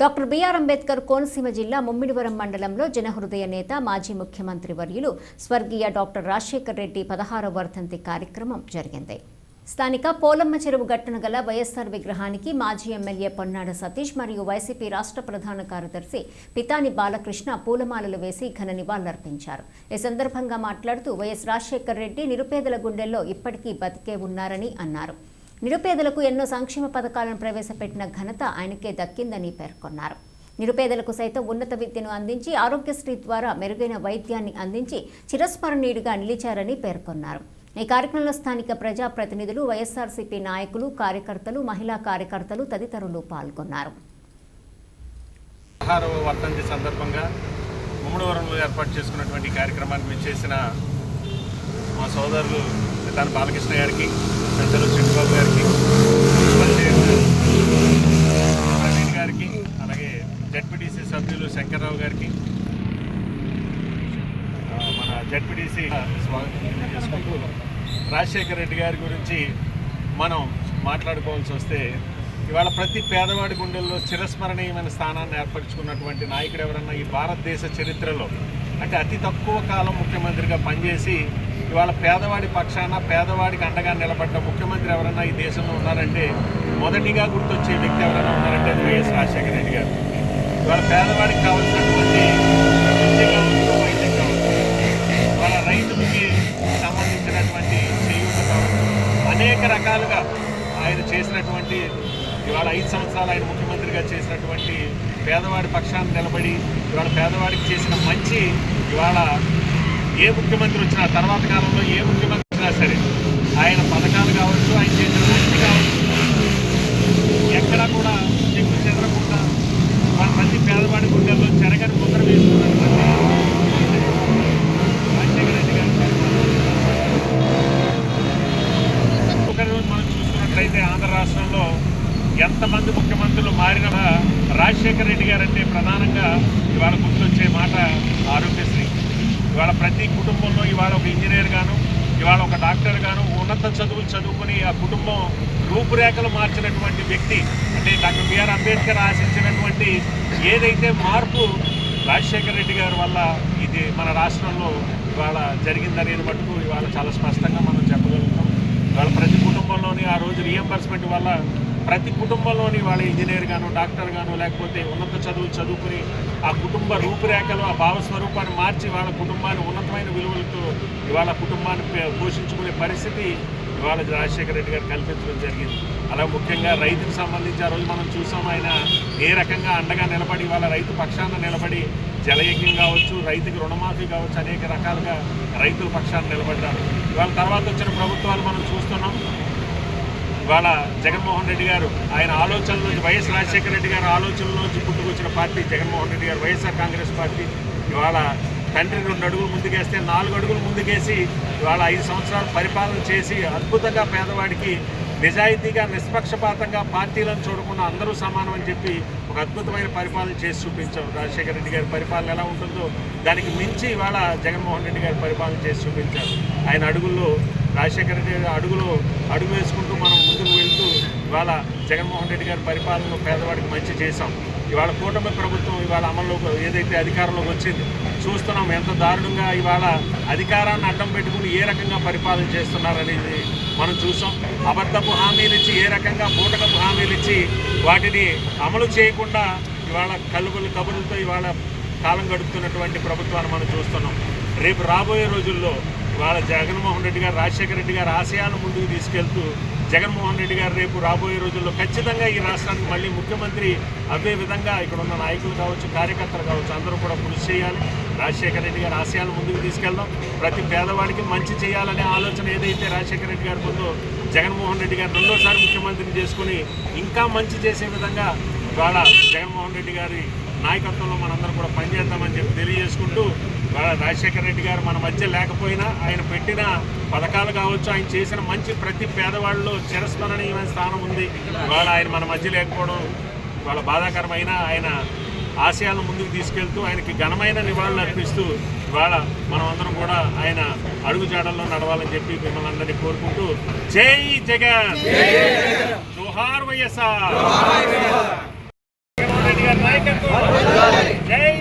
Doctor BR Ambedkar Konaseema జిల్లా ముమ్మిడివరం మండలంలో జనహృదయ నేత మాజీ ముఖ్యమంత్రి వర్యులు స్వర్గీయ డాక్టర్ రాజశేఖర్ రెడ్డి పదహారవ వర్ధంతి కార్యక్రమం జరిగింది. స్థానిక పోలమ్మ చెరువు గట్టున గల వైఎస్ఆర్ విగ్రహానికి మాజీ ఎమ్మెల్యే పొన్నాడ సతీష్ మరియు వైసీపీ రాష్ట్ర ప్రధాన కార్యదర్శి పితాని బాలకృష్ణ పూలమాలలు వేసి ఘన నివాళులర్పించారు. ఈ సందర్భంగా మాట్లాడుతూ వైఎస్ రాజశేఖర్ రెడ్డి నిరుపేదల గుండెల్లో ఇప్పటికీ బతికే ఉన్నారని అన్నారు. నిరుపేదలకు ఎన్నో సంక్షేమ పథకాలను ప్రవేశపెట్టిన ఘనత ఆయనకే దక్కిందని పేర్కొన్నారు. నిరుపేదలకు సైతం ఉన్నత విద్యను అందించి ఆరోగ్యశ్రీ ద్వారా మెరుగైన వైద్యాన్ని అందించి చిరస్మరణీయుడిగా నిలిచారని పేర్కొన్నారు. ఈ కార్యక్రమంలో స్థానిక ప్రజాప్రతినిధులు వైఎస్ఆర్సీపీ నాయకులు కార్యకర్తలు మహిళా కార్యకర్తలు తదితరులు పాల్గొన్నారు. వర్ధంతి సందర్భంగా ముమ్మడివరంలో ఏర్పాటు చేసుకున్నటువంటి కార్యక్రమాన్ని చేసిన మా సోదరులు దాని బాలకృష్ణ గారికి పెద్దలు చంద్రబాబు గారికి మున్సిపల్ చైర్మన్ ప్రవీణ్ గారికి అలాగే జడ్పీటీసీ సభ్యులు శంకర్రావు గారికి మన జడ్పీటీసీ స్వాగతం చేసుకుంటూ రాజశేఖర రెడ్డి గారి గురించి మనం మాట్లాడుకోవాల్సి వస్తే ఇవాళ ప్రతి పేదవాడి గుండెల్లో చిరస్మరణీయమైన స్థానాన్ని ఏర్పరచుకున్నటువంటి నాయకుడు ఎవరన్నా ఈ భారతదేశ చరిత్రలో అంటే అతి తక్కువ కాలం ముఖ్యమంత్రిగా పనిచేసి ఇవాళ పేదవాడి పక్షాన పేదవాడికి అండగా నిలబడ్డ ముఖ్యమంత్రి ఎవరన్నా ఈ దేశంలో ఉన్నారంటే మొదటిగా గుర్తొచ్చే వ్యక్తి ఎవరైనా ఉన్నారంటే అది వైఎస్ రాజశేఖర రెడ్డి గారు. ఇవాళ పేదవాడికి కావాల్సినటువంటి విద్య కావచ్చు వైద్యం కావచ్చు వాళ్ళ రైతులకి సంబంధించినటువంటి చేయూత కావచ్చు అనేక రకాలుగా ఆయన చేసినటువంటి ఇవాళ ఐదు సంవత్సరాలు ఆయన ముఖ్యమంత్రిగా చేసినటువంటి పేదవాడి పక్షాన్ని నిలబడి ఇవాళ పేదవాడికి చేసిన మంచి ఇవాళ ఏ ముఖ్యమంత్రి వచ్చినా తర్వాత కాలంలో ఏ ముఖ్యమంత్రి వచ్చినా సరే ఆయన పథకాలు కావచ్చు ఆయన చేసిన మంచి కావచ్చు ఎక్కడా కూడా చెక్కు చెదరకుండా మన మంది పేదవాడి గుండెల్లో చెరగని ముద్ర వేసుకున్నటువంటి రాజశేఖర రెడ్డి మనం చూసుకున్నట్లయితే ఆంధ్ర రాష్ట్రంలో ఎంతమంది ముఖ్యమంత్రులు మారినా రాజశేఖర రెడ్డి గారంటే ప్రధానంగా ఇవాళ గుర్తొచ్చే మాట ఆరోగ్యశ్రీ ఇవాళ ప్రతి కుటుంబంలో ఇవాళ ఒక ఇంజనీర్ గాను ఇవాళ ఒక డాక్టర్ గాను ఉన్నత చదువులు చదువుకుని ఆ కుటుంబం రూపురేఖలు మార్చినటువంటి వ్యక్తి అంటే డాక్టర్ బిఆర్ అంబేద్కర్ ఆశించినటువంటి ఏదైతే మార్పు రాజశేఖర రెడ్డి గారి వల్ల ఇది మన రాష్ట్రంలో ఇవాళ జరిగిందనేది మటుకు ఇవాళ చాలా స్పష్టంగా మనం చెప్పగలుగుతాం. ఇవాళ ప్రతి కుటుంబంలోని ఆ రోజు రియంబర్స్మెంట్ వల్ల ప్రతి కుటుంబంలోని వాళ్ళ ఇంజనీర్ గాను డాక్టర్ గాను లేకపోతే ఉన్నత చదువులు చదువుకుని ఆ కుటుంబ రూపురేఖలు ఆ భావస్వరూపాన్ని మార్చి వాళ్ళ కుటుంబాన్ని ఉన్నతమైన విలువలతో ఇవాళ కుటుంబాన్ని పోషించుకునే పరిస్థితి ఇవాళ రాజశేఖర రెడ్డి గారు కల్పించడం జరిగింది. అలా ముఖ్యంగా రైతుకు సంబంధించి ఆ రోజు మనం చూసాం ఆయన ఏ రకంగా అండగా నిలబడి ఇవాళ రైతు పక్షాన నిలబడి జలయజ్ఞం కావచ్చు రైతుకి రుణమాఫీ కావచ్చు అనేక రకాలుగా రైతుల పక్షాన నిలబడ్డారు ఇవాళ తర్వాత వచ్చిన ప్రభుత్వాలు మనం చూస్తున్నాం. ఇవాళ జగన్మోహన్ రెడ్డి గారు ఆయన ఆలోచనలో వైఎస్ రాజశేఖర రెడ్డి గారి ఆలోచనలోంచి పుట్టుకొచ్చిన పార్టీ జగన్మోహన్ రెడ్డి గారు వైఎస్ఆర్ కాంగ్రెస్ పార్టీ. ఇవాళ తండ్రి రెండు అడుగులు ముందుకేస్తే నాలుగు అడుగులు ముందుకేసి ఇవాళ ఐదు సంవత్సరాలు పరిపాలన చేసి అద్భుతంగా పేదవాడికి నిజాయితీగా నిష్పక్షపాతంగా పార్టీలను చూడకుండా అందరూ సమానం అని చెప్పి ఒక అద్భుతమైన పరిపాలన చేసి చూపించాం రాజశేఖర రెడ్డి గారి పరిపాలన ఎలా ఉంటుందో. దానికి మించి ఇవాళ జగన్మోహన్ రెడ్డి గారి పరిపాలన చేసి చూపించారు. ఆయన అడుగుల్లో రాజశేఖర రెడ్డి గారి అడుగులో అడుగు వేసుకుని ఇవాళ జగన్మోహన్ రెడ్డి గారి పరిపాలనలో పేదవాడికి మంచి చేశాం. ఇవాళ కూటమి ప్రభుత్వం ఇవాళ అమల్లోకి ఏదైతే అధికారంలోకి వచ్చింది చూస్తున్నాం ఎంత దారుణంగా ఇవాళ అధికారాన్ని అడ్డం పెట్టుకుని ఏ రకంగా పరిపాలన చేస్తున్నారనేది మనం చూసాం. అబద్ధపు హామీలు ఇచ్చి ఏ రకంగా బూటకపు హామీలు ఇచ్చి వాటిని అమలు చేయకుండా ఇవాళ కలుగులు కబుర్లతో ఇవాళ కాలం గడుపుతున్నటువంటి ప్రభుత్వాన్ని మనం చూస్తున్నాం. రేపు రాబోయే రోజుల్లో ఇవాళ జగన్మోహన్ రెడ్డి గారు రాజశేఖర రెడ్డి గారి ఆశయాలను ముందుకు తీసుకెళ్తూ జగన్మోహన్ రెడ్డి గారు రేపు రాబోయే రోజుల్లో ఖచ్చితంగా ఈ రాష్ట్రానికి మళ్ళీ ముఖ్యమంత్రి అదే విధంగా ఇక్కడ ఉన్న నాయకులు కావచ్చు కార్యకర్తలు కావచ్చు అందరూ కూడా కృషి చేయాలి. రాజశేఖర రెడ్డి గారి ఆశయాలు ముందుకు తీసుకెళ్దాం. ప్రతి పేదవాడికి మంచి చేయాలనే ఆలోచన ఏదైతే రాజశేఖర రెడ్డి గారి ముందో జగన్మోహన్ రెడ్డి గారు రెండోసారి ముఖ్యమంత్రిని చేసుకుని ఇంకా మంచి చేసే విధంగా ఇవాళ జగన్మోహన్ రెడ్డి గారి నాయకత్వంలో మనందరం కూడా పనిచేద్దామని చెప్పి తెలియజేసుకుంటూ రాజశేఖర రెడ్డి గారు మన మధ్య లేకపోయినా ఆయన పెట్టిన పథకాలు కావచ్చు ఆయన చేసిన మంచి ప్రతి పేదవాళ్ళలో చిరస్మరణీయమైన స్థానం ఉంది. ఇవాళ ఆయన మన మధ్య లేకపోవడం వాళ్ళ బాధాకరమైన ఆయన ఆశయాలను ముందుకు తీసుకెళ్తూ ఆయనకి ఘనమైన నివాళులు అర్పిస్తూ ఇవాళ మనం అందరం కూడా ఆయన అడుగుజాడల్లో నడవాలని చెప్పి మిమ్మల్ని అందరినీ కోరుకుంటూ జై జగన్! జోహార్ వైఎస్ఆర్! Today